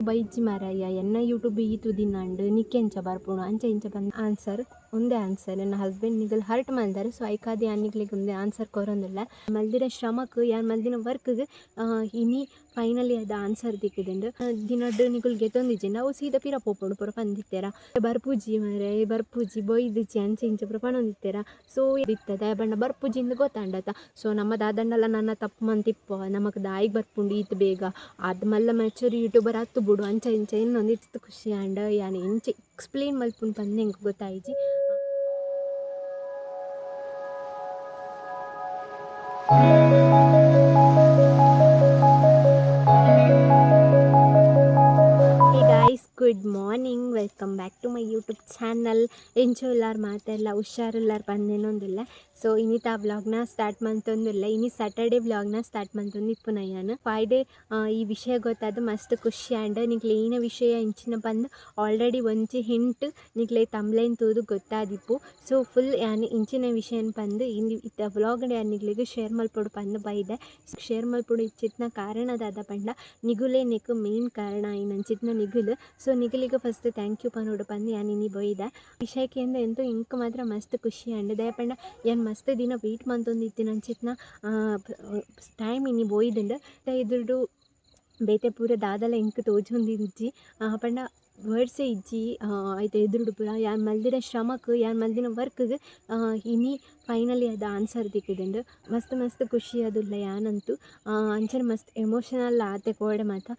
ಬೈಜಿ ಮಾರಾಯ ಎನ್ನ ಯೂಟ್ಯೂಬ್ ಈತು ದಿನಾಂಡ್ ನಿಕ್ಕೆಂಚ ಬರ್ಪುಂಡು ಅಂಚ ಇಂಚ ಬಂದ ಆನ್ಸರ್ ಒಂದೇ ಆನ್ಸರ್ ನನ್ನ ಹಸ್ಬೆಂಡ್ ನಿಗಲ್ ಹರ್ಟ್ ಮಾಡಿದ್ದಾರೆ ಸೊ ಐಕಾದಿ ಅನ್ನಿಗ್ಲಿಗೆ ಒಂದೇ ಆನ್ಸರ್ ಕೊರೋನಿಲ್ಲ ಮಲ್ದಿನ ಶ್ರಮಕ್ಕೆ ಯಾರು ಮಲ್ದಿನ ವರ್ಕ್ಗೆ ಇನಿ ಫೈನಲಿ ಅದ ಆನ್ಸರ್ ದಿಕ್ಕಿದೆಂದು ದಿನಡ್ ನಿಗುಲ್ ಗೆತ್ತೊಂದಿಜ್ಜೆ. ನಾವು ಸೀದಾ ಪಿರ ಪೋಪುಂಡು ಪುರ ಪಂದಿತ್ತೇರ. ಬರ್ಪೂಜಿ ಮರೆ ಬರ್ಪೂಜಿ ಬೊಯ್ದಿಜ್ಜಿ ಅಂಚೆ ಇಂಚೆ ಪುರ ಪಣೊಂದಿತ್ತೇರ. ಸೊ ಇತ್ತದ, ಬಣ್ಣ ಬರ್ಪುಜಿಂದ ಗೊತ್ತಾಂಡತ. ಸೊ ನಮ್ಮ ದಾದಣ್ಣಲ್ಲ ನನ್ನ ತಪ್ಪು ಮಂತಿಪ್ಪ. ನಮಕ್ ದಾಯಿಗೆ ಬರ್ಪುಂಡು, ಈತ್ ಬೇಗ. ಅದ್ ಮಲ್ಲ ಮೆಚೂರಿ ಯೂಟ್ಯೂಬರ್ ಹತ್ತು ಬಿಡು ಅಂಚ ಇಂಚೆ ಇನ್ನೊಂದು ಖುಷಿ ಆಂಡ ಯಾನ್ ಇಂಚೆ ಎಕ್ಸ್ಪ್ಲೇನ್ ಮಲ್ಪುಂಡು ಬಂದು ಹೆಂಗೆ ಗೊತ್ತಾಯಿಜಿ. Good morning welcome back to my YouTube channel ಎಂಚು ಎಲ್ಲಾರು ಮಾತೆಲ್ಲ ಹುಷಾರೆಲ್ಲಾರು ಬಂದೇನೊಂದಿಲ್ಲ ಸೊ ಇನ್ನಿತ ಆ ವ್ಲಾಗ್ನ ಸ್ಟಾರ್ಟ್ ಮಂತೊಂದಿಲ್ಲ ಇನಿ ಸ್ಯಾಟರ್ಡೇ ವ್ಲಾಗ್ನ ಸ್ಟಾರ್ಟ್ ಮಂತೊಂದು ಇಪ್ಪು ನಾನು ಫೈಡೇ ಈ ವಿಷಯ ಗೊತ್ತಾದ ಮಸ್ತ್ ಖುಷಿ ಆ್ಯಂಡ್ ನಿಕ್ಲೆ ಏನ ವಿಷಯ ಇಂಚಿನ ಬಂದು ಆಲ್ರೆಡಿ ಒಂಚಿ ಹಿಂಟ್ ನಿಕ್ಲೆ ತಮ್ಲೈನ್ ತೂದು ಗೊತ್ತಾದಿಪ್ಪು ಸೊ ಫುಲ್ ಯಾನ್ ಇಂಚಿನ ವಿಷಯ ಬಂದು ಇನ್ನು ಇತ್ತ ವ್ಲಾಗ್ ನಿಗ್ಲಿಗೆ ಶೇರ್ ಮಲ್ಪೊಡು ಬಂದು ಬೈದೆ. ಶೇರ್ ಮಲ್ಪೊಡು ಇಚ್ಚಿತ್ನ ಕಾರಣದಾದ ಪಂಡ ನಿಗುಲೇ ನಿಕ್ ಮೇನ್ ಕಾರಣ ಇನ್ನಂಚಿತ್ನ ನಿಗುಲು. ಸೊ ನಿಗುಲಿಗೆ ಫಸ್ಟ್ ಥ್ಯಾಂಕ್ ಯು ಪನ್ನೋಡು ಬಂದು ಯಾನ್ ಇನ್ನಿ ಬೈದೆ. ವಿಷಯಕ್ಕೆ ಎಂದು ಎಂತೂ ಇಂಕ್ ಮಾತ್ರ ಮಸ್ತ್ ಖುಷಿ ಅಂಡ್ ದಯಪಂಡ ಯಾನ್ ಮಸ್ತ್ ದಿನ ವೆಯ್ಟ್ ಮಂತೊಂದಿತ್ತಿನ ಅಂಚಿತ್ನ ಟೈಮ್ ಇನ್ನಿ ಬೋಯ್ದುಂಡು ಇದ್ರಡು ಬೇತೆ ಪೂರ ದಾದಲ ಇಂಕ್ ತೋಜೊಂದಿಜ್ಜಿ ಪಂಡ ವರ್ಡ್ಸೇ ಇಜ್ಜಿ ಐತೆ ಎದುರುಡು ಪೂರ ಯಾನ್ ಮಲ್ದಿನ ಯಾನ್ ಮಲ್ದಿನ ವರ್ಕ್ಗ್ ಇನಿ ಫೈನಲಿ ಅದ ಆನ್ಸರ್ ದಿಕ್ಕಿದುಂಡು ಮಸ್ತ್ ಮಸ್ತ್ ಖುಷಿ ಅದುಲ್ಲ ಯಾನಂತೂ ಅಂಚನೆ ಮಸ್ತ್ ಎಮೋಷನಲ್ ಆತೆ ಕೋಡೆ ಮಾತ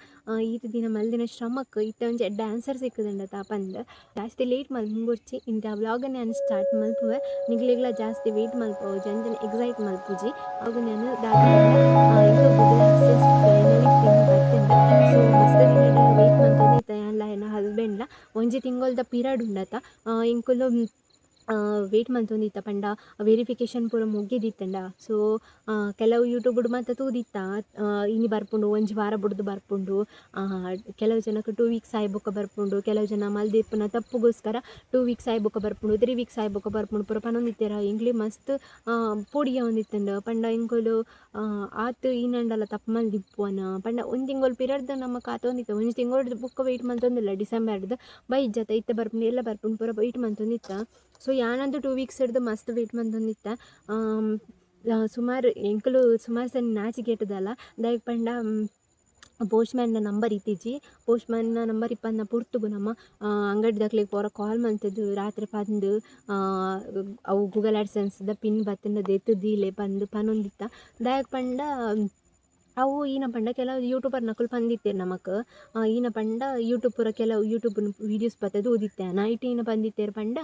ಈತ ದಿನ ಮಲ್ದಿನ ಶ್ರಮಕ್ ಇತ್ತ ಒಂಜಿ ಎಡ್ಡೆ ಆನ್ಸರ್ ಸಿಕ್ಕದಂಡ ತಾಪಂದ ಜಾಸ್ತಿ ಲೇಟ್ ಮಲ್ಪುಂಗುರ್ಚಿ ಇಂಥ ವ್ಲಾಗನ್ನ ನಾನು ಸ್ಟಾರ್ಟ್ ಮಲ್ಪುವೆ ನಿಗ್ಲಿಗ್ಲ ಜಾಸ್ತಿ ವೇಟ್ ಮಲ್ಪೋ ಜನ ಎಕ್ಸೈಟ್ ಮಲ್ಪುಜಿ ಅವಾಗ ನಾನು ದಾದ ಇದು ಮಸ್ತ್ ವೆಯ್ಟ್ ಮಂತೊಂದಿತ್ತ ಯಾನ್ಲ ಎನ್ನ ಹಸ್ಬೆಂಡ್ಲ ಒಂಜಿ ತಿಂಗೊಳ್ದ ಪೀರಿಯಡ್ ಉಂಡತ ಇಂಕುಲು ವೆಯ್ಟ್ ಮಂತೊಂದಿತ್ತ ಪಂಡ? ವೆರಿಫಿಕೇಶನ್ ಪೂರ ಮುಗಿದಿತ್ತಂಡ ಸೊ ಕೆಲವು ಯೂಟ್ಯೂಬ್ಡ್ ಮಾತ ತೂದಿತ್ತ? ಇನಿ ಬರ್ಪುಂಡು, ಒಂಜಿ ವಾರ ಬುಡ್ದು ಬರ್ಪುಂಡು. ಕೆಲವು ಜನಕ್ಕೆ ಟೂ ವೀಕ್ಸ್ ಆಯ್ ಬೊಕ ಬರ್ಪುಂಡು. ಕೆಲವು ಜನ ಮಲ್ದಿಪ್ಪುನ ತಪ್ಪುಗೋಸ್ಕರ ಟೂ ವೀಕ್ಸ್ ಆಯ್ ಬೊಕ ಬರ್ಪುಂಡು ತ್ರೀ ವೀಕ್ಸ್ ಆಯ್ ಬೊಕ ಬರ್ಪುಂಡು. ಪೂರ ಪನೊಂದಿತ್ತೆರ? ಇಂಗ್ಲಿ ಮಸ್ತ್ ಪೊಡಿಯ ಒಂದಿತ್ತಂಡ. ಪಂಡ ಇಂಕೊಲು ಆತ್ ನಂಡಲ್ಲ ತಪ್ಪು ಮಲ್ದಿಪ್ಪುವನ. ಪಂಡ ಒಂದು ತಿಂಗಳು ಪಿರಿಯಡ್ದು ನಮ್ಮ ಕಾತೊಂದಿತ್ತ ಒಂದು ತಿಂಗಳು ಬುಕ್ಕ ವೆಯ್ಟ್ ಮಂತೊಂದಿಲ್ಲ ಡಿಸೆಂಬರ್ದು ಬೈ ಇಜ್ಜತ ಇತ್ತ ಬರ್ಪುಂಡು, ಎಲ್ಲ ಬರ್ಪುಂಡು ಪೂರ ವೆಯ್ಟ್ ಮಂತೊಂದಿತ್ತ ಸೊ ಯಾನಂದು ಟೂ ವೀಕ್ಸ್ ಹಿಡ್ದು ಮಸ್ತ್ ವೇಟ್ ಬಂದಿತ್ತ ಸುಮಾರು ಎಂಕಲು, ಸುಮಾರು ಸಲ ನಾಚಿಗೆಟ್ಟದಲ್ಲ ದಾಯಕ್ ಪಂಡ ಪೋಸ್ಟ್ ಮ್ಯಾನ್ನ ನಂಬರ್ ಇತ್ತೀಜಿ ಪೋಸ್ಟ್ ಮ್ಯಾನ್ನ ನಂಬರ್ ಇಪ್ಪನ್ನ ಪುರ್ತುಗು ನಮ್ಮ ಅಂಗಡಿದಕ್ಲೆಗ್ ಪೂರ ಕಾಲ್ ಮಂತದ್ದು ರಾತ್ರಿ ಪಂದ್ ಅವು ಗೂಗಲ್ ಆಡ್ಸೆನ್ಸ್ದ ಪಿನ್ ಬತ್ತಿನ ದೆತ್ತು ದೀಲೆ ಪಂದ್ ಪನೊಂದಿತ್ತ. ದಾಯಕ್ ಪಂಡ ಅವು ಈನ ಪಂಡ ಕೆಲವು ಯೂಟ್ಯೂಬರ್ ನಕುಲು ಪಂದಿತ್ತೆರ್ ನಮಕ್. ಈನ ಪಂಡ ಯೂಟ್ಯೂಬ್ ಪುರ ಕೆಲವು ಯೂಟ್ಯೂಬ್ ವೀಡಿಯೋಸ್ ಬತ್ತದು ಓದಿತ್ತೆ ನೈಟ್ ಈನ ಪಂದಿತ್ತೆರ್ ಪಂಡ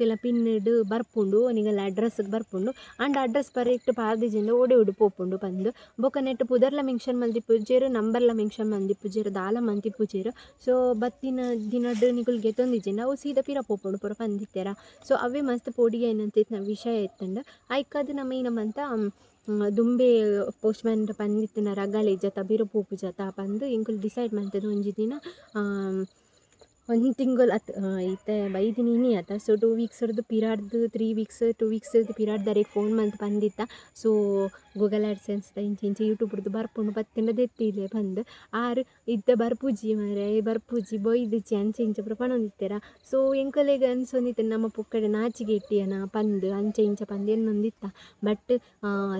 ಪಿನ್ ಪಿನ್ನುಡ್ ಬರ್ಪುಂಡು, ನಿಗಲ ಅಡ್ರೆಸ್ಗೆ ಬರ್ಪುಂಡು, ಅಂಡ್ ಅಡ್ರೆಸ್ ಕರೆಕ್ಟ್ ಪಾರ್ದಿಜಿಂದ ಓಡಿ ಓಡಿ ಪೋಪುಂಡು ಪಂದ್ ಬೊಕ ನೆಟ್ ಪುದರ್ಲ ಮೆನ್ಷನ್ ಮಲ್ದಿಪ್ಪುಜೆರ್ ನಂಬರ್ಲ ಮೆನ್ಷನ್ ಮಲ್ದಿಪ್ಪುಜೆರ್ ದಾಲ ಮಂತಿಪ್ಪುಜೆರ್ ಸೊ, ಬತ್ತಿನ ದಿನಡ್ ನಿಕುಲ್ ಗೆತ್ತೊಂದಿಜಿಂದ ಅವು ಸೀದಾ ಪಿರ ಪೋಪುಂಡು ಪೂರ ಪಂದಿತ್ತೆರ ಸೊ ಅವೇ ಮಸ್ತ್ ಪೋಡಿಗೆ ಏನಂತ ವಿಷಯ ಇತ್ತಂಡ ಐಕದು ನಮ್ಮ ಏನ ಮಂತ ದುಂಬೆ ಪೋಸ್ಟ್ ಮ್ಯಾನ್ ಪಂದಿತ್ತಿನ ರಗಳೆ ಜತ ಬಿರು ಪೋಪು ಜತ ಪಂದ್ ಎಂಕುಲು ಡಿಸೈಡ್ ಮಂತುದು ಒಂಜಿ ದಿನ ಒಂದು ತಿಂಗಳು ಅತ್ ಐತೆ ಬೈದಿನಿ ಆತ ಸೊ ಟೂ ವೀಕ್ಸ್ ಹಿಡ್ದು ಪಿರಾರ್ದು ತ್ರೀ ವೀಕ್ಸ್ ಟೂ ವೀಕ್ಸ್ ದರೆ ಫೋನ್ ಮಂತ್ ಬಂದಿತ್ತ. ಸೊ ಗೂಗಲ್ ಆಡ್ಸೆನ್ಸ್ದ ಇಂಚೆ ಇಂಚೆ ಯೂಟ್ಯೂಬ್ರದ್ದು ಬರ್ಪುಂಡು ಬತ್ತಿಂಡ ದೆತ್ತಿಲೆ ಬಂದ್. ಆರ್ ಇತ್ತ ಬರ್ಪುಜಿ ಮರೆ ಬರ್ಪುಜಿ ಬೊಯ್ದಿಜ್ಜಿ ಅಂಚೆ ಇಂಚೆ ಪೂರ ಪಣೊಂದಿತ್ತೆರ ಸೊ ಎಂಕಲೆಗೆ ಅನ್ಸೊಂದಿತ್ತೆ ನಮ್ಮ ಪುಕ್ಕಡೆ ನಾಚಿಗೆ ಇಟ್ಟಿಯನ ಪಂದು ಅಂಚೆ ಇಂಚೆ ಪಂದು ಎನ್ನೊಂದಿತ್ತ ಬಟ್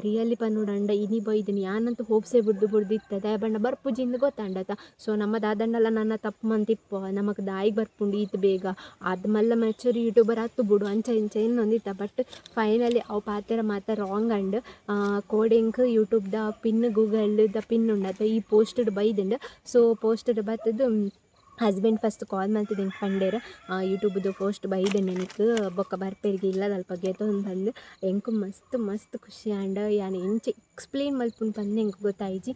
ರಿಯಲಿ ಪನ್ನೋಡಂಡ ಇನಿ ಬೊಯ್ದಿನಿ ಯಾನಂತೂ ಹೋಪ್ಸೆ ಬುಡ್ದು ಬುಡ್ದಿತ್ತ ದಯಬಂಡ ಬರ್ಪೂಜಿಯಿಂದ ಗೊತ್ತಾಂಡತ. ಸೊ ನಮ್ಮ ದಾದಂಡಲ್ಲ ನನ್ನ ತಪ್ಪು ಮಂತಿಪ್ಪ. ನಮಕ್ ದಾಯಿಗೆ ಬರ್ಪುಂಡು ಈತ ಬೇಗ. ಅದ್ ಮಲ್ಲ ಮೆಚೂರ್ ಯೂಟ್ಯೂಬರ್ ಆತು ಬಿಡು ಅಂಚ ಇಂಚ ಇನ್ನೊಂದಿತ್ತ ಬಟ್ ಫೈನಲಿ ಅವು ಪಾತ್ರ ಮಾತ ರಾಂಗ್ ಅಂಡ್ ಯೂಟ್ಯೂಬ್ ಯೂಟ್ಯೂಬ್ದ ಪಿನ್ ಗೂಗಲ್ದ ಪಿನ್ ಉಂಡತ ಈ ಪೋಸ್ಟಡ್ ಬೈದಿಂಡ್ ಸೊ ಪೋಸ್ಟಡ್ ಬತ್ತದು ಹಸ್ಬೆಂಡ್ ಫಸ್ಟ್ ಕಾಲ್ ಮಾಡ್ತಿದ್ದೆ ಪಂಡೇರ. ಯೂಟ್ಯೂಬ್ದು ಪೋಸ್ಟ್ ಬೈದೆ ನನಗೆ ಬೊಕ್ಕ ಬರ್ಪೇರಿಗೆ ಇಲ್ಲದ ಅಲ್ಪ ಗೆತೊಂದು ಬಂದು. ಹೆಂಗೆ ಮಸ್ತ್ ಮಸ್ತ್ ಖುಷಿ ಆಂಡ ಯಾನ್ ಎಂಚೆ ಎಕ್ಸ್ಪ್ಲೇನ್ ಮಲ್ಪುಂಡು ಬಂದು ಹೆಂಗೆ ಗೊತ್ತಾಯ್ಜಿ.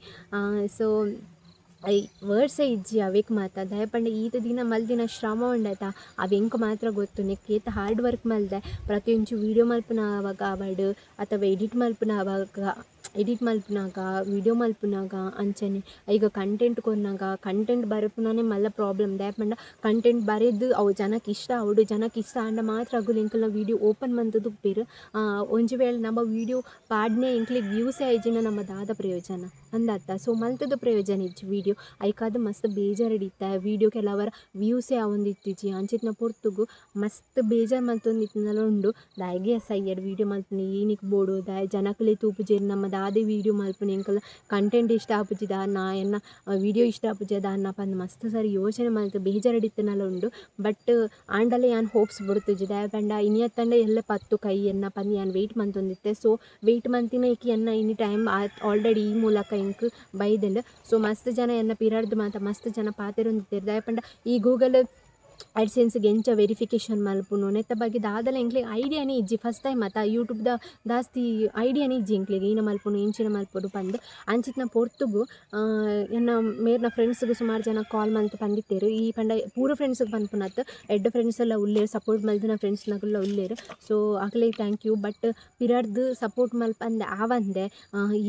ಸೊ ವರ್ಡ್ಸೇ ಇಜ್ಜಿ ಅವೇಕ್ ಮಾತ? ಪಂಡ ಈತ ದಿನ ಮಲ್ದಿನ ಶ್ರಮ ಉಂಡತ ಅವೆಂಕ್ ಮಾತ್ರ ಗೊತ್ತು? ನೆಕ್ ಏತ ಹಾರ್ಡ್ ವರ್ಕ್ ಮಲ್ದೆ. ಪ್ರತಿಯೊಂಚು ವಿಡಿಯೋ ಮಲ್ಪುನ ಆವಾಗ ಅವಡ್, ಅಥವಾ ಎಡಿಟ್ ಮಲ್ಪುನ ಆವಾಗ ಎಡಿಟ್ ಮಲ್ಪುನಾಗ ವೀಡಿಯೋ ಮಲ್ಪುನಾಗ ಅಂಚನೆ. ಈಗ ಕಂಟೆಂಟ್ ಕೊನ್ನಾಗ ಕಂಟೆಂಟ್ ಬರಪುನೇ ಮಲ್ಲ ಪ್ರಾಬ್ಲಮ್ ದಯಪಂಡ ಕಂಟೆಂಟ್ ಬರೆದು ಅವು ಜನಕ್ಕೆ ಇಷ್ಟ, ಅವಡು ಜನಕ್ಕೆ ಇಷ್ಟ ಆಂಡ ಮಾತ್ರ ಅಗುಲು ಎಂಕಲ್ನ ವೀಡಿಯೋ ಓಪನ್ ಮಂತದು ಬೇರೆ ಒಂಜಿ ವೇಳೆ ನಮ್ಮ ವೀಡಿಯೋ ಪಾಡ್ನೆ ಎಂಕ್ಲಿಗೆ ವ್ಯೂಸೇ ಆಯ್ಜಿನ ನಮ್ಮ ದಾದ ಪ್ರಯೋಜನ. ಅಂದತ್ತ ಸೊ ಮಲ್ತದ ಪ್ರಯೋಜನ ಇಜ್ಜಿ ವೀಡಿಯೋ ಐಕಾದ ಮಸ್ತ್ ಬೇಜಾರು ಹಿಡಿತ ವೀಡಿಯೋ ಕೆಲವರ ವ್ಯೂಸೇ ಇತ್ತೀಚಿ ಅಂಚಿತ್ನ ಪೊರ್ತುಗು ಮಸ್ತ್ ಬೇಜಾರು ಮಲ್ತೊಂದಿತ್ತಿನಲ ಉಂಡು. ದಾಯಿಗೆ ಸೈಯಡ್ ವೀಡಿಯೋ ಮಲ್ಪುನಿ. ಏನಿಕ್ ಬೋಡು? ದಾಯ ಜನಕಲೆ ತೂಪುಜೇರು ನಮ್ಮ ದಾದೆ ವೀಡಿಯೋ ಮಲ್ಪನೆ ಎಂಕಲ್ಲ ಕಂಟೆಂಟ್ ಇಷ್ಟ ಆಪುಜಿ ನಾ ಎನ್ನ ವೀಡಿಯೋ ಇಷ್ಟ ಆಪುಜಿ ಅನ್ನಪ್ಪ ಪಂದ್ ಮಸ್ತ್ ಸರಿ ಯೋಚನೆ ಮಲ್ತು ಬೇಜಾರು ಹಿಡಿತನಲ್ಲ ಉಂಡು. ಬಟ್ ಆಂಡಲ ಯಾನ್ ಹೋಪ್ಸ್ ಬುಡ್ತುಜಿ ದಾಯ ಪಂಡ ಇನಿಯತ್ತಂಡ ಎಲ್ಲ ಪತ್ತು ಕೈ ಎನ್ನ ಪಂದ್ ಯಾನ್ ವೆಯ್ಟ್ ಮಂತೊಂದಿತ್ತೆ. ಸೊ ವೆಯ್ಟ್ ಮಂತಿನ ಈಕೆ ಎನ್ನ ಎನಿ ಟೈಮ್ ಆಲ್ರೆಡಿ ಈ ಮೂಲಕ ಇಂಕ್ ಬೈದೆಂಡ್ ಸೊ ಮಸ್ತ್ ಜನ ಎನ್ನ ಪಿರಾಡ್ದು ಮಾತ ಮಸ್ತ್ ಜನ ಪಾತೆರೊಂದಿತ್ತೇರು ದಾಯ ಪಂಡ. ಈ ಗೂಗಲ್ ಅಡ್ಸೆನ್ಸ್ಗೆ ಎಂಚ ವೆರಿಫಿಕೇಷನ್ ಮಲ್ಪುನು. ನೆತ್ತ ಬಗ್ಗೆ ದಾದಲ ಎಂಕ್ಲೆಗ್ ಐಡಿಯಾನೇ ಇಜ್ಜಿ. ಫಸ್ಟ್ ಟೈಮ್ ಆತ ಯೂಟ್ಯೂಬ್ದ ದಾಸ್ತಿ ಐಡಿಯಾನೇ ಇಜ್ಜಿ ಎಂಕ್ಲೆಗ್ ಈನ ಮಲ್ಪುನು, ಇಂಚಿನ ಮಲ್ಪುಡು ಪಂದ್. ಅಂಚಿತ್ನ ಪೊರ್ತುಗು ಎನ್ನ ಮೇರ್ನ ಫ್ರೆಂಡ್ಸ್ಗು ಸುಮಾರು ಜನ ಕಾಲ್ ಮಂತ್ ಪಂದಿತ್ತೇರು. ಈ ಪಂಡ ಪೂರ ಫ್ರೆಂಡ್ಸ್ಗೆ ಪನ್ಪುನತ್ ಎಡ್ಡ ಫ್ರೆಂಡ್ಸ್ ಎಲ್ಲ ಉಳ್ಳೇರು ಸಪೋರ್ಟ್ ಮಲ್ತಿನ ಫ್ರೆಂಡ್ಸ್ನಗುಲ್ಲ ಉಳ್ಳೇರು ಸೊ ಆಗಲೇ ಥ್ಯಾಂಕ್ ಯು ಬಟ್ ಪಿರಾಡ್ದು ಸಪೋರ್ಟ್ ಮಲ್ಪಂದೆ ಆವಂದೆ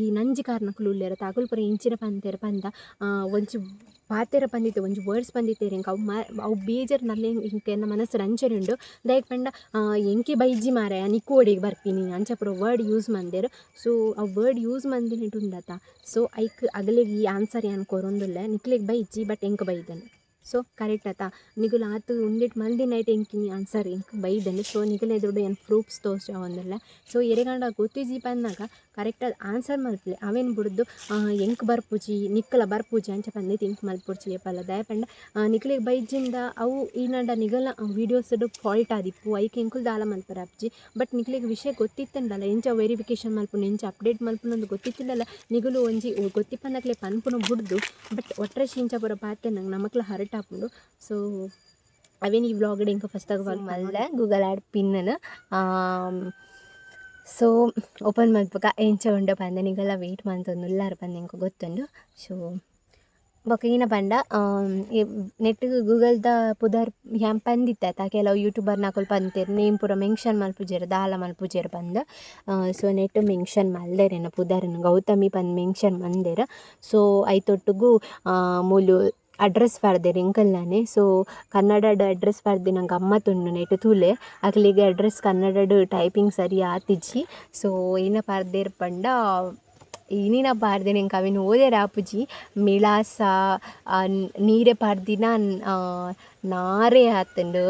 ಈ ನಂಜಿ ಕಾರಣಕ್ಕೂ ಉಳ್ಳೇರು ತಾಗುಲ್ ಪುರ ಇಂಚಿನ ಪಂತೇರು ಪಂದ ಒಂಚು ಪಾತೆರ ಬಂದಿತ್ತು, ಒಂಜಿ ವರ್ಡ್ಸ್ ಬಂದಿತ್ತೆ ಎಂಕ್ ಅವು ಮ, ಅವು ಬೇಜರ್ ನಲ್ಲೆ ಎನ್ನ ಮನಸ್ಸು ರಂಚನೆ ಉಂಡು. ದಾಯಕ್ ಪಂಡ ಎಂಕೆ ಎಂಕಿ ಬೈಜಿ ಮಾರೆ ನಿಕ್ಕು ಒಡಿಗೆ ಬರ್ಪಿನಿ ಅಂಚ ಪುರ ವರ್ಡ್ ಯೂಸ್ ಮಂದೆರ್. ಸೊ ಆ ವರ್ಡ್ ಯೂಸ್ ಮಂದಿನಿಟ್ಟು ಉಂಡತ. ಸೊ ಐಕ್ ಅಗಲಿಗೆ ಈ ಆನ್ಸರ್ ಏನು ಕೊರೊಂದುಲ್ಲೆ, ನಿಕ್ಲಿಗೆ ಬೈಜಿ ಬಟ್ ಎಂಕ್ ಬೈದನು? ಸೊ ಕರೆಕ್ಟ್ ಆತ ನಿಗುಲು ಆತು ಉಂದಿಟ್ ಮಲ್ದಿ ನೈಟ್ ಎಂಕಿನಿ ಆನ್ಸರ್ ಎಂಕ್ ಬೈದನು ಸೊ ನಿಗಲ್ ಎದುರುಡು ಏನು ಪ್ರೂಫ್ಸ್ ತೋರ್ಸ ಒಂದಲ್ಲ. ಸೊ ಎರೆಗಂಡ ಗೊತ್ತಿಜಿ ಪಂದಾಗ ಕರೆಕ್ಟಾಗಿ ಆನ್ಸರ್ ಮಲ್ಪಲೆ. ಅವೇನು ಬಿಡುದು ಎಂಕ್ ಬರ್ಪೂಜಿ, ನಿಕ್ಕಲ ಬರ್ಪೂಜಿ ಅಂಚ ಪಂದೆ ತಿಂಕ್ ಮಲ್ಪುಡ್ಚಿ ಏಪಲ್ಲ ದಯಪಂಡ ನಿಕ್ಲಿಗೆ ಬೈಜಿಂದ ಅವು ಈನಂಡ ನಿಗಲ ವೀಡಿಯೋಸ್ ಫಾಲ್ಟ್ ಆದಿಪ್ಪು. ಐಕ್ ಎಂಕುಲ್ ದಾಲ ಮಲ್ಪರ ಅಪ್ಜಿ. ಬಟ್ ನಿಕ್ಲಿಗೆ ವಿಷಯ ಗೊತ್ತಿತ್ತಂಡಲ್ಲ. ಎಂಚ ವೆರಿಫಿಕೇಶನ್ ಮಲ್ಪುನು, ಎಂಚ ಅಪ್ಡೇಟ್ ಮಲ್ಪುನೊಂದು ಗೊತ್ತಿತ್ತಿಲ್ಲಲ್ಲ ನಿಗಲು ಒಂಜಿ ಗೊತ್ತಿಪ್ಪಂದಕ್ಲೆ ಪನ್ಪುನ ಬುಡ್ದು. ಬಟ್ ಒಟ್ರೆ ಶಿಂಚ ಬರೋ ಪಾತೆ ನಂಗೆ ನಮಕ್ಲ ಹರಟ್ ಹಾಪುಂಡು ಸೊ ಅವೇನು ಈ ವ್ಲಾಗಡ್ ಫಸ್ಟ್ ಫಸ್ಟಾಗ ಮಲ್ದ ಗೂಗಲ್ ಆ್ಯಡ್ ಪಿನ್ನನ್ನು ಸೊ ಓಪನ್ ಮಾಡ್ಬೇಕ. ಎಂಚ ಉಂಡ ಪಂದೆ ನಿಗಲ ವೆಯ್ಟ್ ಮಾಡ್ತಂದು ಇಂಕ ಗೊತ್ತುಂಡು ಸೊ ಬೊಕ ಈನ ಪಂಡ ನೆಟ್ ಗೂಗಲ್ದ ಪುದರ್ ಹ್ಯಾಂಗ್ ಪಂದಿತ್ತ ಕೆಲವು ಯೂಟ್ಯೂಬರ್ ನಾಕುಲು ಪಂತೇರು ನೇಮ್ ಪೂರ ಮೆನ್ಷನ್ ಮಲ್ಪುಜೆರ್, ದಾಲ ಮಲ್ಪುಜೆರ್ ಪಂದ್. ಸೊ ನೆಟ್ ಮೆನ್ಷನ್ ಮಲ್ದೇರೇನ? ಪುದರ್ನ, ಗೌತಮಿ ಪಂದ್ ಮೆನ್ಷನ್ ಮಂದೆರ್? ಸೊ ಐತೊಟ್ಟುಗು ಮೂಲು ಅಡ್ರೆಸ್ ಬರ್ದೆರ್ ಎಂಕಲ್ಲಾನೆ ಸೊ ಕನ್ನಡಡ್ ಅಡ್ರೆಸ್ ಬರ್ದು ನಂಗೆ ತುಂಡು ನೆಟ್ ತೂಲೆ. ಅಕ್ಲಿಗೆ ಅಡ್ರೆಸ್ ಕನ್ನಡಡ್ ಟೈಪಿಂಗ್ ಸರಿ ಆತಿಜ್ಜಿ. ಸೊ ಏನ ಪಾಡ್ದೆರ್ ಪಂಡ ಇನಿನ ಪಾರ್ದೆನೆ ಎಂಕ್ ಅವೆನ್ ಓದೆರ್ ಆಪುಜಿ ಮಿಳಾಸ ನೀರೆ ಪಾಡ್ದಿನ ನಾರೆ ಆತಂಡು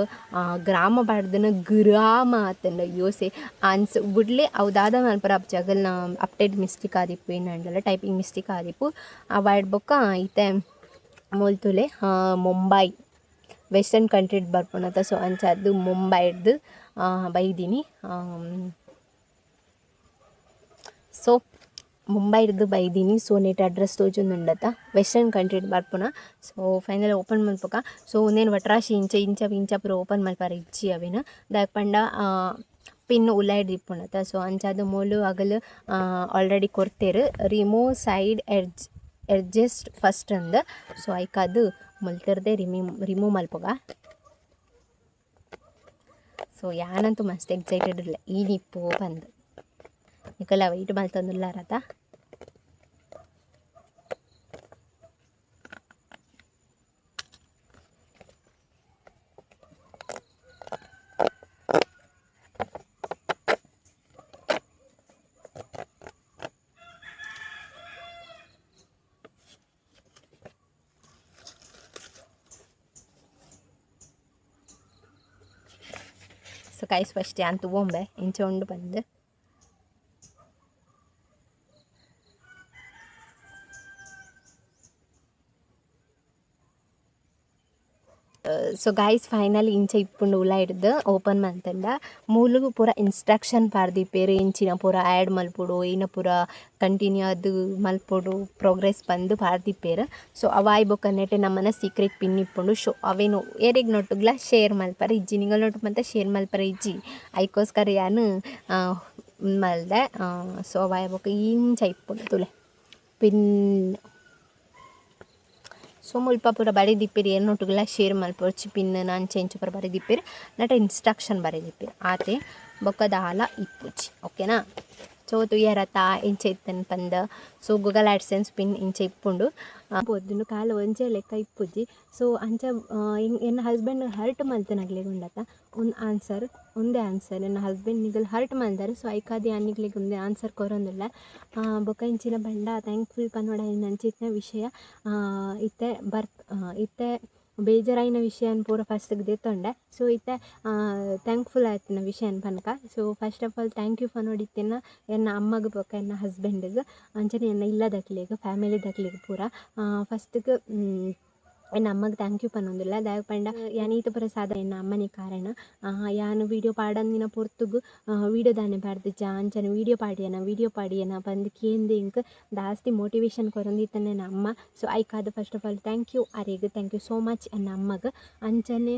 ಗ್ರಾಮ ಬಾರ್ದಿನ ಗ್ರಾಮ ಆತಂಡು. ಯೋಸೆ ಆನ್ಸ್ ಬುಡ್ಲೆ ಅವು ದಾದ ಮಲ್ಪರ ಅಪ್ ಜಗಲ್ನ ಅಪ್ಡೇಟ್ ಮಿಸ್ಟೇಕ್ ಆದಿಪ್ಪು ಏನಂಡಲ್ಲ ಟೈಪಿಂಗ್ ಮಿಸ್ಟೇಕ್ ಆದಿಪ್ಪು. ಅವಾಯ್ಡ್ ಬೊಕ್ಕ ಈತೆ ಮೊಲ್ತುಲೆ ಮುಂಬೈ. ವೆಸ್ಟರ್ನ್ ಕಂಟ್ರಿಡ್ ಬರ್ಪುನತ ಸೊ, ಅಂಚದ್ದು ಮುಂಬೈಡ್ದು ಬೈದಿನಿ. ಸೊ ಮುಂಬೈಡ್ದು ಬೈದಿನಿ. ಸೊ, ನೆಟ್ ಅಡ್ರೆಸ್ ತೋಜೊಂದುಂಡತ. ವೆಸ್ಟರ್ನ್ ಕಂಟ್ರಿಡ್ ಬರ್ಪುನ ಸೊ ಫೈನಲ್ ಓಪನ್ ಮಲ್ಪಕ. ಸೊ, ಒಂದೇನು ವಟ್ರಾಶಿ ಇಂಚ ಇಂಚ ಇಂಚ ಪೂರ ಓಪನ್ ಮಲ್ಪಾರ ಇಜ್ಜಿ ಅವೇನ. ದಾಕ್ ಪಂಡ ಪಿನ್ ಉಲಾಯ್ಡ್ ಇಪ್ಪುನತ ಸೊ ಅಂಚಾದ ಮೂಲು ಅಗಲು already ಕೊಡ್ತೇರು remove side edge adjust first ಅಂದ. ಸೊ ಐಕ್ ಅದು ಮುಲ್ತಿರ್ದೆ ರಿಮೂವ್ ರಿಮೂವ್ ಮಲ್ಪಗ. ಸೊ ಯಾನಂತೂ ಮಸ್ತ್ ಎಕ್ಸೈಟೆಡ್ ಇಲ್ಲ ಈ ನಿಪ್ಪು ಬಂದು. ನಿಕಲ ವೈಟ್ ಮಲ್ತಂದಿಲ್ಲ ಸೊ ಕೈಸ್ ಅಂತ ಯಾನ್ ತಗೊಂಬೆ ಇಂಚ ಉಂಡು ಬಂದು. ಸೊ ಗೈಸ್ ಫೈನಲ್ ಇಂಚ ಇಪ್ಪುಂಡು ಉಲ ಹಿಡ್ದು ಓಪನ್ ಮಂತಂಡ ಮೂಲು ಪೂರ ಇನ್ಸ್ಟ್ರಕ್ಷನ್ ಪಾರ್ದಿಪ್ಪೇರು ಇಂಚಿನ ಪೂರ ಆ್ಯಡ್ ಮಲ್ಪುಡು, ಇನ್ನ ಪೂರ ಕಂಟಿನ್ಯೂ ಅದು ಮಲ್ಪುಡು ಪ್ರೋಗ್ರೆಸ್ ಬಂದು ಪಾರ್ದಿಪ್ಪೇರು ಸೊ ಅವಾಯ್ ಬೊಕ್ಕ ನೆಟ್ಟೆ ನಮ್ಮನ್ನ ಸೀಕ್ರೆಟ್ ಪಿನ್ ಇಪ್ಪುಂಡು. ಶೋ ಅವೇನು ಏರಿಗ್ ನೋಟುಗ್ಲ ಶೇರ್ ಮಲ್ಪರ, ಇಜ್ಜಿ ನಿಂಗಲ್ ನೋಟು ಮತ್ತೆ ಶೇರ್ ಮಲ್ಪರ ಇಜ್ಜಿ. ಐಕೋಸ್ಕರ ಯಾನು ಮಲ್ದೆ ಸೊ ಅವಾಯ್ ಬೊಕ್ಕ ಇಂಚ ಇಪ್ಪುಂಡು ತುಲೆ. ಪಿನ್ ಸೊ ಮುಲ್ಪ ಪೂರ ಬರೆದಿಪ್ಪಿರಿ ಏನೊಟ್ಟುಗಳ ಶೇರ್ ಮಲ್ಪೊರ್ಚಿ ಪಿನ್ ನಾನು ಚೆಂಚು ಪೂರ ಬರೆದಿಪ್ಪಿರಿ ನಟ ಇನ್ಸ್ಟ್ರಕ್ಷನ್ ಬರೆದಿಪ್ಪಿರಿ ಆತೆ ಬೊಕ್ಕದ ದಾಲ ಇಪ್ಪುಜಿ ಓಕೆನಾ ಸೊ ತುಯ್ಯರತ ಇಂಚ ಇತ್ತನ್ ಪಂದ ಸೊ ಗೂಗಲ್ ಆಡ್ಸೆನ್ಸ್ ಪಿನ್ ಇಂಚೆ ಇಪ್ಪುಂಡು ಪೊದ್ದುನು ಕಾಲು ಒಂಜೆ ಲೆಕ್ಕ ಇಪ್ಪುಜಿ ಸೊ ಅಂಚ ಎನ್ನ ಹಸ್ಬೆಂಡ್ ಹರ್ಟ್ ಮಲ್ತನಗ್ಲಿಗೆ ಉಂಡತ ಒಂದು ಆನ್ಸರ್, ಒಂದೇ ಆನ್ಸರ್. ನನ್ನ ಹಸ್ಬೆಂಡ್ ನಿಗಲ್ ಹರ್ಟ್ ಮಲ್ದಾರೆ. ಸೊ ಐಕಾದಿ ಅನ್ನಿಗ್ಲಿಗೆ ಒಂದೇ ಆನ್ಸರ್ ಕೊರೊಂದಿಲ್ಲ. ಬೊಕ ಇಂಚಿನ ಬಂಡ, ಥ್ಯಾಂಕ್ಫುಲ್ ಪನ್ನೋಡ ನಂಚಿತ್ತಿನ ವಿಷಯ. ಇತ್ತೆ ಬರ್ತ್ ಇತ್ತೆ ಬೇಜಾರಾಯಿನ ವಿಷಯನ ಪೂರ ಫಸ್ಟ್ಗೆ ದೆತ್ತೊಂಡೆ ಸೊ ಇತ್ತೆ ಥ್ಯಾಂಕ್ಫುಲ್ ಆಯ್ತಿನ ವಿಷಯನ್ ಪನಕ. So first of all thank you for ನೋಡಿತ್ತಿನ ಎನ್ನ ಅಮ್ಮಗೆ ಬೊಕ ಎನ್ನ ಹಸ್ಬೆಂಡಿಗೆ ಅಂಚನೆ ಎನ್ನ ಇಲ್ಲದಕ್ಲಿಗೆ ಫ್ಯಾಮಿಲಿ ದಕ್ಲಿಗೆ ಪೂರ. ಫಸ್ಟ್ಗೆ ಎನ್ನ ಅಮ್ಮಗೆ ಥ್ಯಾಂಕ್ ಯು ಪನ್ನೊಂದಿಲ್ಲ ದಾಯಕ ಪಂಡ ಯಾನ್ ಈತ ಪೂರ ಸಾಧ ಎನ್ನ ಅಮ್ಮನೆ ಕಾರಣ. ಯಾನ್ ವೀಡಿಯೋ ಪಾಡಂದಿನ ಪೊರ್ತುಗು ವೀಡಿಯೋ ದಾನೆ ಪಾಡ್ದಿಜ್ಜ ಅಂಚನೆ ವೀಡಿಯೋ ಪಾಡಿಯನ ವೀಡಿಯೋ ಪಾಡಿಯನ ಬಂದು ಕೇಂದ್ರ ಇಂಕ್ ಜಾಸ್ತಿ ಮೋಟಿವೇಶನ್ ಕೊರೊಂದಿತ್ತನೆ ನನ್ನ ಅಮ್ಮ. So ಐಕಾದ first of all thank you ಅರೆಗ್ ಥ್ಯಾಂಕ್ ಯು ಸೋ ಮಚ್ ಎನ್ನ ಅಮ್ಮಗ. ಅಂಚನೆ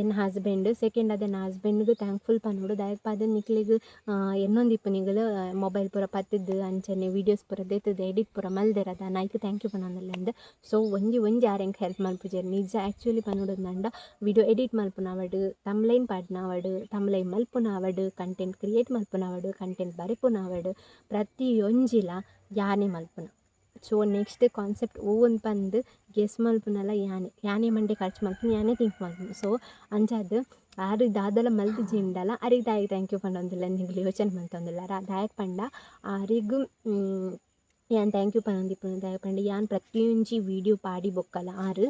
ಎನ್ನ ಹಸ್ಬೆಂಡ್ ಸೆಕೆಂಡ್ ಅದ ಎನ್ನ ಹಸ್ಬೆಂಡ್ಗೆ ಥ್ಯಾಂಕ್ಫುಲ್ ಪನ್ನೋಡು. ದಾಯಕ ಪಾದ ನಿಕ್ಲಿಗೆ ಎನ್ನೊಂದು ಇಪ್ಪು ನಿಗಲು ಮೊಬೈಲ್ ಪೂರ ಪತ್ತಿದ್ದು, ಅಂಚನೆ ವೀಡಿಯೋಸ್ ಪೂರ ದೆತ್ತದು ಎಡಿಟ್ ಪೂರ ಮಲ್ದಿರದ ನಾಯ್ಕ ಥ್ಯಾಂಕ್ ಯು ಪನ್ನೊಂದಿಲ್ಲ ಸೊ ಒಂಜಿ ಒಂಜಿ ಆರೆಂಕ್ ಹೆಲ್ಪ್ ಮಲ್ಪುಜೆರ್ ನಿಜ ಆ್ಯಕ್ಚುಲಿ ಪನ್ನೋಡು ನಂಡ ವಿಡಿಯೋ ಎಡಿಟ್ ಮಲ್ಪುನವಡು ತಮ್ಲೈನ್ ಪಾಡ್ನವಡು ತಮ್ಲೈನ್ ಮಲ್ಪುನವಡು ಕಂಟೆಂಟ್ ಕ್ರಿಯೇಟ್ ಮಲ್ಪುನವಡು ಕಂಟೆಂಟ್ ಬರೆಪುನವಡು, ಪ್ರತಿಯೊಂಜಿಲ ಯಾನೆ ಮಲ್ಪುನ. ಸೊ ನೆಕ್ಸ್ಟ್ ಕಾನ್ಸೆಪ್ಟ್ ಓ ಒಂದು ಪಂದು ಗೆಸ್ ಮಲ್ಪುನಲ ಯಾನೆ. ಯಾನೆ ಮಂಡೆ ಖರ್ಚು ಮಲ್ಪುನ, ಯಾನೆ ಥಿಂಕ್ ಮಲ್ಪುನ. ಸೊ ಅಂಚದು ಆರು ದಾದಲ ಮಲ್ತು ಜಿಂಡಲ ಅರಿಗೆ ದಾಯಿಗೆ ಥ್ಯಾಂಕ್ ಯು ಪಂಡೊಂದಿಲ್ಲ ನಿಗ್ಲಿ ಯೋಚನೆ ಮಲ್ತೊಂದಿಲ್ಲ ರಾ, ದಾಯಕ್ ಪಂಡ. ಆರಿಗೂ ಯಾನ್ ಥ್ಯಾಂಕ್ ಯು ಪನೊಂದಿಪ್ಪುನ ದಾಯಕ್ ಪಂಡ ಯಾನ್ ಪ್ರತಿಯೊಂಜಿ ವೀಡಿಯೋ ಪಾಡಿ ಬೊಕ್ಕಲ ಆರು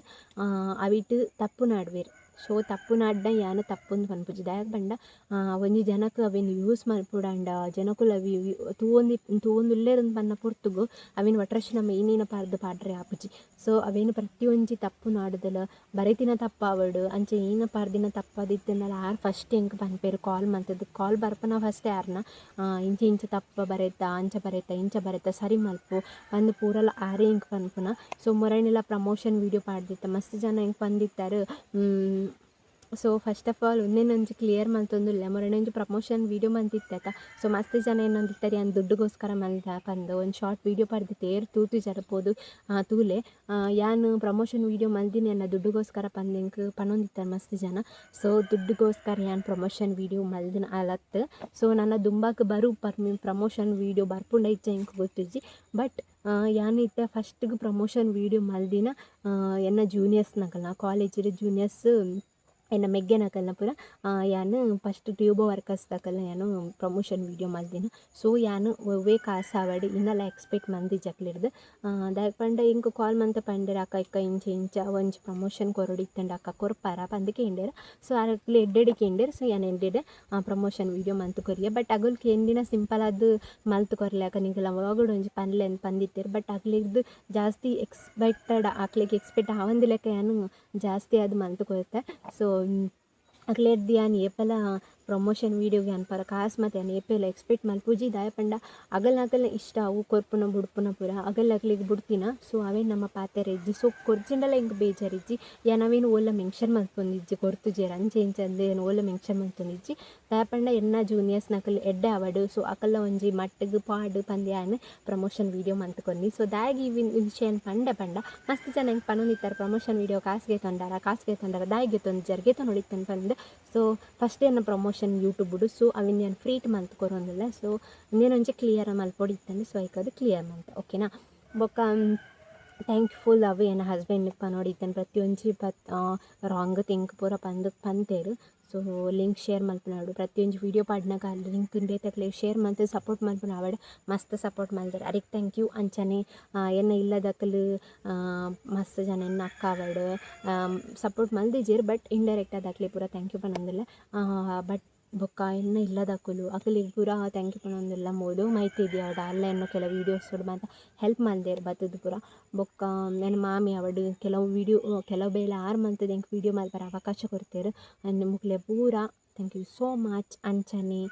ಅವಿಟ್ ತಪ್ಪು ನಾಡ್ವೆರ್ ಸೊ ನಾಡ್ನ ಯಾನ್ ತಪ್ಪೊಂದು ಪನ್ಪುಜಿ ಪಂಡ ಆ, ಒಂಜಿ ಜನಕ್ ಅವೆನ್ ಯೂಸ್ ಮಲ್ಪುಡಂಡ ಜನಕುಲು ಅವಿ ತೂವೊಂದಿ ತೂವೊಂದುಲ್ಲೆರಂದು ಪನ್ನ ಪೊರ್ತುಗು ಅವಿನ ನಮ್ಮ ಏನೇನ ಪಾರ್ದು ಪಾಡ್ರೆ ಆಪುಜಿ ಸೊ ಅವೇನು ಪ್ರತಿಯೊಂಜಿ ತಪ್ಪು ನಾಡುದಲ ಬರೆತಿನ ತಪ್ಪಾವಡು ಅಂಚೆ ಏನ ಪಾರ್ದಿನ ತಪ್ಪದಿತ್ತಂದಲ ಆರ್ ಫಸ್ಟ್ ಎಂಕ್ ಪನ್ಪೇರು ಕಾಲ್ ಮಂತದ್ದು ಕಾಲ್ ಬರ್ಪನ ಫಸ್ಟ್ ಯಾರ್ನ ಇಂಚ ಇಂಚ ತಪ್ಪ ಬರೆತ ಅಂಚ ಬರೆತ ಇಂಚ ಬರೆತ ಸರಿ ಮಲ್ಪು ಬಂದು ಪೂರಲ ಆರೇ ಇಂಕ್ ಪನ್ಪುನ. ಸೊ ಮೊರನೆಲ್ಲ ಪ್ರಮೋಷನ್ ವೀಡಿಯೋ ಪಾಡ್ದಿತ್ತ ಮಸ್ತ್ ಜನ ಹೆಂಗೆ ಪಂದಿತ್ತಾರೆ ಸೊ ಫಸ್ಟ್ ಆಫ್ ಆಲ್ ಒಂದೇನೊಂದು ಕ್ಲಿಯರ್ ಮಲ್ತೊಂದುಲ್ಲ ಮೊರನೊಂಜಿ ಪ್ರಮೋಷನ್ ವೀಡಿಯೋ ಮಂತಿತ್ತೆ ಸೊ ಮಸ್ತ್ ಜನ ಏನೊಂದಿತ್ತಾರೆ ಅನ್ ದುಡ್ಡುಗೋಸ್ಕರ ಮಲ್ದ ಪಂದು ಒಂದು ಶಾರ್ಟ್ ವೀಡಿಯೋ ಪಡೆದು ತೇರು ತೂತು ಜರಪೋದು ತೂಲೆ. ಯಾನು ಪ್ರಮೋಷನ್ ವೀಡಿಯೋ ಮಲ್ದಿನಿ ಅನ್ನ ದುಡ್ಡುಗೋಸ್ಕರ ಪಂದೆಂಕ್ ಪನೊಂದಿತ್ತಾರೆ ಮಸ್ತ್ ಜನ. ಸೊ ದುಡ್ಡುಗೋಸ್ಕರ ಯಾನ್ ಪ್ರಮೋಷನ್ ವೀಡಿಯೋ ಮಲ್ದಿನ ಅಲತ್ ಸೊ ನನ್ನ ದುಂಬಾಕ್ ಬರು ಪರ್ಮಿ ಪ್ರಮೋಷನ್ ವೀಡಿಯೋ ಬರ್ಪುಂಡ ಇಚ್ಛೆ ಹಿಂಗೆ ಗೊತ್ತಿಜ್ಜಿ. ಬಟ್ ಯಾನ್ ಇತ್ತ ಫಸ್ಟ್ಗೆ ಪ್ರಮೋಷನ್ ವೀಡಿಯೋ ಮಲ್ದಿನ ಎನ್ನ ಜೂನಿಯರ್ಸ್ನಾಗಲ್ಲ ಕಾಲೇಜಿರ ಜೂನಿಯರ್ಸ್ ಎನ್ನ ಮೆಗ್ಗೆನಕಲ್ನ ಪೂರ. ಆ, ಯಾನ್ ಫಸ್ಟ್ ಟ್ಯೂಬ್ ವರ್ಕರ್ಸ್ದಕಲ್ನ ಯಾನು ಪ್ರಮೋಷನ್ ವೀಡಿಯೋ ಮಲ್ದಿನ ಸೊ ಯಾನ್ ಒವ್ವೇ ಕಾಸ್ ಆವಡ್ ಇನ್ನೆಲ್ಲ ಎಕ್ಸ್ಪೆಕ್ಟ್ ಮಂದಿ ಜಕ್ಲಿಡ್ದು ದಾಯಕ್ ಪಂಡ ಇಂಕ ಕಾಲ್ ಮಂತ ಪಂಡೆರ್ ಅಕ್ಕ ಇಕ್ಕ ಇಂಚ ಇಂಚ ಒಂಜಿ ಪ್ರಮೋಷನ್ ಕೊರಡಿತ್ತಂಡ ಅಕ್ಕ ಕೊರ್ಪಾರ ಪಂದಕ್ಕೆ ಎಂಡೇರ ಸೊ ಅರಕ್ಲೆ ಎಡ್ಡೆಡಿಗೆ ಎಂಡೇರ್ ಸೊ ಯಾನು ಎಡ್ಡೆಡೆ ಪ್ರಮೋಷನ್ ವೀಡಿಯೋ ಮಂತ್ ಕೊರಿಯ. ಬಟ್ ಅಗಲ್ಕೆ ಎಂದಿನ ಸಿಂಪಲ್ ಆದ್ ಮಲ್ತ್ ಕೊರ್ಲಾಕ ನಿಗಲ ಒಳಗಡೆ ಒಂಜಿ ಪನ್ಲೆ ಅಂತ ಪಂದಿತ್ತೇರ್. ಬಟ್ ಅಗ್ಲಿಗ್ದು ಜಾಸ್ತಿ ಎಕ್ಸ್ಪೆಕ್ಟೆಡ್ ಆಕ್ಲಿಗೆ ಎಕ್ಸ್ಪೆಕ್ಟ್ ಆವಂದಿಲಕ ಯಾನು ಜಾಸ್ತಿ ಅದು ಮಲ್ತ್ ಕೊರತೆ ಸೊ 嗯 ಅಕ್ಲೆರ್ದು ದಿಯಾನ್ ಏಪಲ ಪ್ರಮೋಷನ್ ವೀಡಿಯೋಗೆ ಅನ್ಪರ ಕಾಸ್ ಮತ್ತೆ ಅನ್ ಏಪೆಲ್ಲ ಎಕ್ಸ್ಪೆಕ್ಟ್ ಮಲ್ಪುಜಿ ದಾಯ ಪಂಡ ಅಗಲ್ ಅಗಲ್ ಇಷ್ಟ ಅವು ಕೊರ್ಪುನ ಬುಡ್ಪುನ ಪುರ ಅಗಲ್ ಅಗ್ಲಿಗೆ ಬುಡ್ತಿನ ಸೊ ಅವೇ ನಮ್ಮ ಪಾತೆರ ಇಜ್ಜಿ ಸೊ ಕೊರ್ಜಿಂಡಲ್ಲ ಹಿಂಗೆ ಬೇಜಾರಿಜ್ಜಿ ಯಾ ನಾವೇನು ಓಲ್ಲ ಮೆನ್ಷನ್ ಮಲ್ಪೊಂದಿಜ್ಜಿ ಕೊರ್ತುಜೇರ್ ಅಂಚೆ ಇಂಚೆ ಅಂದೆ ಏನು ಓಲ್ಲ ಮೆನ್ಷನ್ ಮಲ್ಪೊಂದಿಜ್ಜಿ ದಾಯ ಪಂಡ ಎನ್ನ ಜೂನಿಯರ್ಸ್ ನಕಲ್ ಎಡ್ಡೆ ಅವಡು ಸೊ ಅಕಲ್ಲ ಒಂಜಿ ಮಟ್ಟಗ್ ಪಾಡ್ ಪಂದ್ಯಾನ್ ಪ್ರಮೋಷನ್ ವೀಡಿಯೋ ಮಂತ್ಕೊಂಡಿ ಸೊ ದಾಯಾಗಿ ಈ ವಿಷಯ ಪಂಡ ಪಂಡ ಮಸ್ತ್ ಜನ ಹಿಂಗೆ ಪನೊಂದಿತ್ತಾರೆ ಪ್ರಮೋಷನ್ ವೀಡಿಯೋ ಕಾಸ್ಗೆ ತೊಂಡಾರ ಕಾಸ್ಗೆ ತೊಂಡಾರ ದಾಯಿಗೆ ತೊಂದು ಜರ್ಗೆ ತೊಂದು ಹೊಡಿತಾನೆ ಪಂದು ಸೊ ಫಸ್ಟ್ ಏನು ಪ್ರಮೋಷನ್ ಯೂಟ್ಯೂಬ್ಡು ಸೊ ಅವಿನ ಏನು ಫ್ರೀಟ್ ಮಂತ್ ಕೊರೊಂದಿಲ್ಲ ಸೊ ಇನ್ನೇನೊಂಚೆ ಕ್ಲಿಯರ್ ಮಲ್ಪೊಡಿತ್ತಂದು ಸೊ ಐಕದು ಕ್ಲಿಯರ್ ಮಂತ್ ಓಕೆನಾ ಬೊಕ್ಕ ಥ್ಯಾಂಕ್ಫುಲ್ ಅವು ಏನು ಹಸ್ಬೆಂಡ್ ಪನೋಡಿದ್ದಾನೆ ಪ್ರತಿಯೊಂಜಿ ಪತ್ ರಾಂಗ್ ತಿಂಕ್ ಪೂರ ಪಂದ್ ಪಂತೇರು ಸೊ ಲಿಂಕ್ ಶೇರ್ ಮಲ್ಪನಾಡು ಪ್ರತಿಯೊಂಜಿ ವೀಡಿಯೋ ಪಾಡ್ನಾಗ ಲಿಂಕ್ ಇಂಡೆ ತಕ್ಲೆ. ಶೇರ್ ಮಲ್ತು ಸಪೋರ್ಟ್ ಮಲ್ಪನ ಅವಡ್ ಮಸ್ತ್ ಸಪೋರ್ಟ್ ಮಲ್ದಾರೆ ಅದಕ್ಕೆ ಥ್ಯಾಂಕ್ ಯು ಅಂಚನೆ. ಎನ್ನ ಇಲ್ಲದಕ್ಕಲು ಮಸ್ತ್ ಜನ ಎನ್ನ ಅಕ್ಕ ಅವಡ್ ಸಪೋರ್ಟ್ ಮಲ್ದಿಜೀರ್ ಬಟ್ ಇಂಡೈರೆಕ್ಟ್ ಅದಕ್ಲೆ ಪೂರ ಥ್ಯಾಂಕ್ ಯು ಪನೊಂದಿಲ್ಲ ಬಟ್ ಬೊಕ್ಕ ಎನ್ನ ಇಲ್ಲದಕ್ಕಲು ಅಕುಲು ಪೂರ ಥ್ಯಾಂಕ್ ಯು ಪನೊಂದಿಲ್ಲ ಮೋದು. ಅವಡ ಅಲ್ಲ ಎನ್ನೋ ಕೆಲವು ವೀಡಿಯೋಸ್ ಮಾತ ಹೆಲ್ಪ್ ಮಲ್ದೇರು ಬತ್ತದ ಪೂರ. ಬೊಕ್ಕ ನನ್ನ ಮಾಮಿ ಅವಡು ಕೆಲವು ವೀಡಿಯೋ ಕೆಲವು ಬೇಲೆ ಆರು ಮಂತದ ಹೆಂಗೆ ವೀಡಿಯೋ ಮಲ್ಪರ ಅವಕಾಶ ಕೊಡ್ತೇರು. ಅನ್ನ ಮುಕ್ಲೆ ಪೂರ ಥ್ಯಾಂಕ್ ಯು ಸೋ ಮಚ್ ಅಂಚನೆ.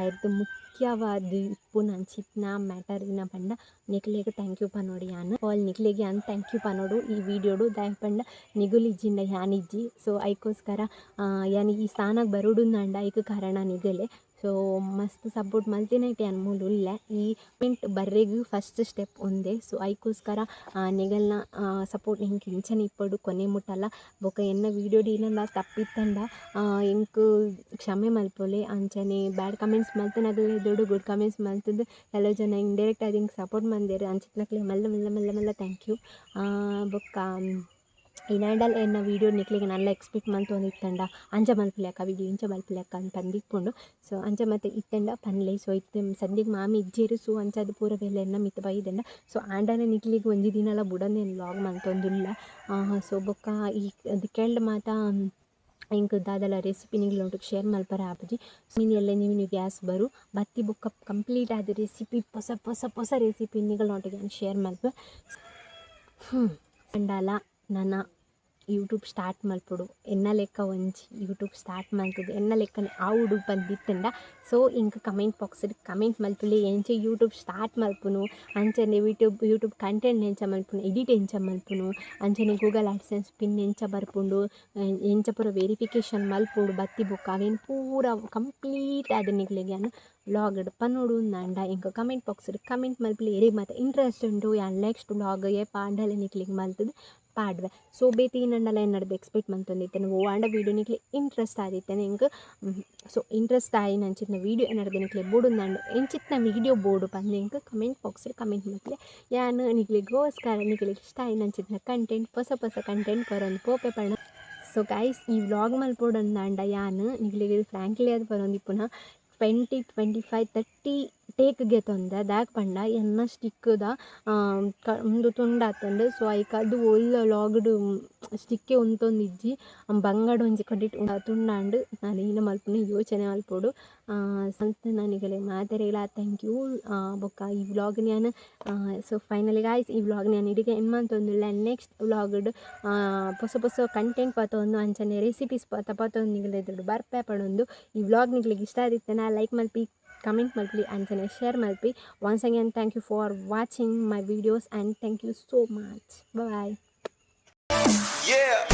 ಆಯ್ತು ಮುಖ್ಯವಾದ ಇಪ್ಪು ನಂಚಿತ್ನ ಮ್ಯಾಟರಿನ ಪಂಡ ನಿಕ್ಲೆಗ್ ಥ್ಯಾಂಕ್ ಯು ಪನೋಡಿ ಯಾನ್ ಆಲ್ ನಿಕ್ಲೆಗೆ ಥ್ಯಾಂಕ್ ಯು ಪನೋಡು ಈ ವಿಡಿಯೋಡು ದಾಯಕ್ ಪಂಡ ನಿಗುಲಿಜ್ಜಿಂಡ ಯಾನಿಜ್ಜಿ ಸೊ ಐಕೋಸ್ಕರ ಯಾನ್ ಈ ಸ್ಥಾನಕ್ಕೆ ಬರುಡು ನಂಡ ಐಕ್ ಕಾರಣ ನಿಗಲೆ ಸೊ ಮಸ್ತ್ ಸಪೋರ್ಟ್ ಮಲ್ತಿನೈತೆ ಅನ್ಮೂಲು ಇಲ್ಲ. ಈ ಮಿಂಟ್ ಬರ್ರೆಗೂ ಫಸ್ಟ್ ಸ್ಟೆಪ್ ಒಂದೇ. ಸೊ ಐಕೋಸ್ಕರ ನೆಗಲ್ನ ಸಪೋರ್ಟ್ ಹಿಂಗೆ ಇಂಚನೆ ಇಪ್ಪಡು ಕೊನೆ ಮುಟ್ಟಲ್ಲ. ಬೊಕ ಎನ್ನ ವೀಡಿಯೋ ಡೀಲೆಲ್ಲ ತಪ್ಪಿತ್ತಂಡ ಎಂಕ್ ಕ್ಷಮೆ ಮಲ್ಪೊಲೆ? ಅಂಚನೆ ಬ್ಯಾಡ್ ಕಮೆಂಟ್ಸ್ ಮಲ್ತನಾಗಲೇ ದೊಡ್ಡ ಗುಡ್ ಕಮೆಂಟ್ಸ್ ಮಲ್ತದ್ದು ಕೆಲವು ಜನ ಇಂಡೈರೆಕ್ಟ್ ಆಗಿ ಹಿಂಗೆ ಸಪೋರ್ಟ್ ಮಂದಿರು ಅಂಚಿತ್ನಕ್ಲೆ ಮಲ್ಲ ಮಲ್ಲ ಮಲ್ಲ ಮಲ್ಲ ಥ್ಯಾಂಕ್ ಯು ಬೊಕ್ಕ ಇನಾಂಡಲ್ ಎನ್ನ ವೀಡಿಯೋ ನಿಕ್ಲಿಗೆ ನಲ್ಲ ಎಕ್ಸ್ಪೆಕ್ಟ್ ಮಂತೊಂದಿತ್ತಂಡ ಅಂಚ ಮಲ್ಪಲೆಕ್ಕ ವಿಡಿಯೋ ಇಂಚ ಮಲ್ಪಲೆಕ್ಕ ಅಂತ ಅಂದಿಕ್ಕೊಂಡು ಸೊ ಅಂಚ ಮತ್ತೆ ಇತ್ತಂಡ ಪನ್ಲೆ. ಸೊ ಇತ್ತೆ ಸಂದಿಗೆ ಮಾಮಿ ಇಜ್ಜೇರು, ಸೊ ಅಂಚದ ಅದು ಪೂರ ಬೆಲೆ ಎನ್ನ ಮಿತ್ ಬೈದಂಡ ಸೊ ಆಂಡನ ನಿಕ್ಲಿಗೆ ಒಂಜಿ ದಿನಲ ಬುಡನೆ ಲಾಗ್ ಮಂತೊಂದುಲ್ಲ ಸೊ ಬೊಕ್ಕ ಈ ದಿಕ್ಕೆಂಡ್ ಮಾತ ಇಂಕ್ ದಾದಲ ರೆಸಿಪಿ ನಿಗ್ಲೊಂಟು ಶೇರ್ ಮಲ್ಪರ ಸೊ ನೀನು ಎಲ್ಲ ನೀವು ಗ್ಯಾಸ್ ಬರು. ಬತ್ತಿ ಬುಕ್ಕ ಕಂಪ್ಲೀಟ್ ಆದ ರೆಸಿಪಿ ಹೊಸ ಹೊಸ ಹೊಸ ರೆಸಿಪಿ ನಿಗ್ಲೊಂಟಿಗೆ ನಾನು ಶೇರ್ ಮಲ್ಪ. ಹ್ಞೂ ಅಂಡಾಲ. ನನ್ನ ಯೂಟ್ಯೂಬ್ ಸ್ಟಾರ್ಟ್ ಮಲ್ಪುಡು ಎನ್ನ ಲೆಕ್ಕ ಒಂಜಿ ಯೂಟ್ಯೂಬ್ ಸ್ಟಾರ್ಟ್ ಮಲ್ತುದು ಎನ್ನ ಲೆಕ್ಕನೆ ಆವುಡು ಬಂದಿತ್ತಂಡ. ಸೊ ಇಂಕ್ ಕಮೆಂಟ್ ಬಾಕ್ಸ್ಡ್ ಕಮೆಂಟ್ ಮಲ್ಪುಲಿ ಎಂಚ ಯೂಟ್ಯೂಬ್ ಸ್ಟಾರ್ಟ್ ಮಲ್ಪುನು ಅಂಚನೆ ಯೂಟ್ಯೂಬ್ ಯೂಟ್ಯೂಬ್ ಕಂಟೆಂಟ್ ಎಂಚ ಮಲ್ಪುನು ಎಡಿಟ್ ಎಂಚ ಮಲ್ಪುನು ಅಂಚನೆ ಗೂಗಲ್ ಆಡ್ಸೆನ್ಸ್ ಪಿನ್ ಎಂಚ ಬರ್ಪುಂಡು. ಎಂಚ ಪೂರ ವೆರಿಫಿಕೇಷನ್ ಮಲ್ಪುಡು ಬತ್ತಿ ಬುಕ್ ಅವೇನು ಪೂರ ಕಂಪ್ಲೀಟ್ ಆದ ನಿಗ್ಲಿಗೆ. ವ್ಲಾಗ್ ಪನ್ನೋಡು, ನಂಡ, ಇಂಕ ಕಮೆಂಟ್ ಬಾಕ್ಸ್ಡ್ ಕಮೆಂಟ್ ಮಲ್ಪಲಿ ಎರೆ ಮಾತ ಇಂಟ್ರೆಸ್ಟ್ ಉಂಟು ಯಾನ್ ನೆಕ್ಸ್ಟ್ ವ್ಲಾಗ್ ಏ ಪಾಂಡಲೆ ನಿಕ್ಲಿಗೆ ಮಲ್ತದ ಪಾಡ್ವೆ. ಸೊ ಬೇತಿ ನಂಡಲ ಎನ್ನಡ್ದು ಎಕ್ಸ್ಪೆಕ್ಟ್ ಮಂತೊಂದಿತ್ತೇನೆ ಓ ಆಂಡ ವೀಡಿಯೋ ನಿಕ್ಲೆ ಇಂಟ್ರೆಸ್ಟ್ ಆದಿತ್ತೇನೆ ಇಂಕ್ ಸೊ ಇಂಟ್ರೆಸ್ಟ್ ಆಯಿ ನಂಚಿತ್ನ ವೀಡಿಯೋ ಎನ್ನಡ್ದು ನಿಕ್ಲೆ, ಬೋಡು ನಂಡು ಚಿತ್ನ ವೀಡಿಯೋ ಬೋಡು ಪಂದೆ ಇಂಕ ಕಮೆಂಟ್ ಬಾಕ್ಸ್ ಕಮೆಂಟ್ ಮಲ್ಪಲೆ. ಯಾನ್ ನಿಕ್ಲಿಗೋಸ್ಕರ ನಿಕ್ಲಿಗೆ ಇಷ್ಟ ಆಯಿ ನಂಚಿತ್ನ ಕಂಟೆಂಟ್ ಹೊಸ ಹೊಸ ಕಂಟೆಂಟ್ ಬರೋದು ಪೋಪೆ ಪಣ ಸೊ ಗೈಸ್ ಈ ವ್ಲಾಗ್ ಮಲ್ಪೋಡಂದಾಂಡ ಯಾನ್ ನಿಕ್ಲಿಗೆ ಫ್ರ್ಯಾಂಕ್ಲಿ ಅದು ಬರೋದು ಪುನಃ ಟ್ವೆಂಟಿ ಟ್ವೆಂಟಿ ಫೈವ್ ತರ್ಟಿ ಟೇಕ್ಗೆ ತಂದೆ ದಾಗ್ ಪಂಡ, ಎನ್ನ ಸ್ಟಿಕ್ದ ಕ ಉಂದು ತುಂಡಾತಂಡು, ಸೊ ಐಕ್ ಅದು ಒಲ್ಲ ಲಾಗ್ಡ್ ಸ್ಟಿಕ್ಕೆ ಉಂತೊಂದಿಜ್ಜಿ ಬಂಗಡ ಒಂಜಿ ಕಡಿಟ್ ತುಂಡಾಂಡ್, ನಾನು ಈನ ಮಲ್ಪುನ, ಯೋಚನೆ ಮಲ್ಪೊಡು. ಸಂತ ನನಗೆಲೆ ಮಾತೆರೆಗ್ಲ ಥ್ಯಾಂಕ್ ಯು ಬೊಕ್ಕ ಈ ವ್ಲಾಗ್ ನಾನು ಸೊ ಫೈನಲಿ ಗಾಯ್ಸ್ ಈ ವ್ಲಾಗ್ ನಾನು ಎನ್ ಮಂತೊಂದುಲ್ಲ ನೆಕ್ಸ್ಟ್ ವ್ಲಾಗ್ಡ್ ಹೊಸ ಹೊಸ ಕಂಟೆಂಟ್ ಪತ್ತೊಂದು ಅಂಚನೆ ರೆಸಿಪೀಸ್ ಪತ ಎದುರು ಬರ್ಪೆ ಪಡೊಂದು. ಈ ವ್ಲಾಗ್ ನಿಗ್ಲಿಗೆ ಇಷ್ಟ ಆದಿತ್ತನ ಲೈಕ್ ಮಲ್ಪಿ. ಕಮೆಂಟ್ ಮಲ್ಪಲಿ ಅಂಚನೆ share ಮಲ್ಪಿ once again thank you for watching my videos and thank you so much bye Yeah.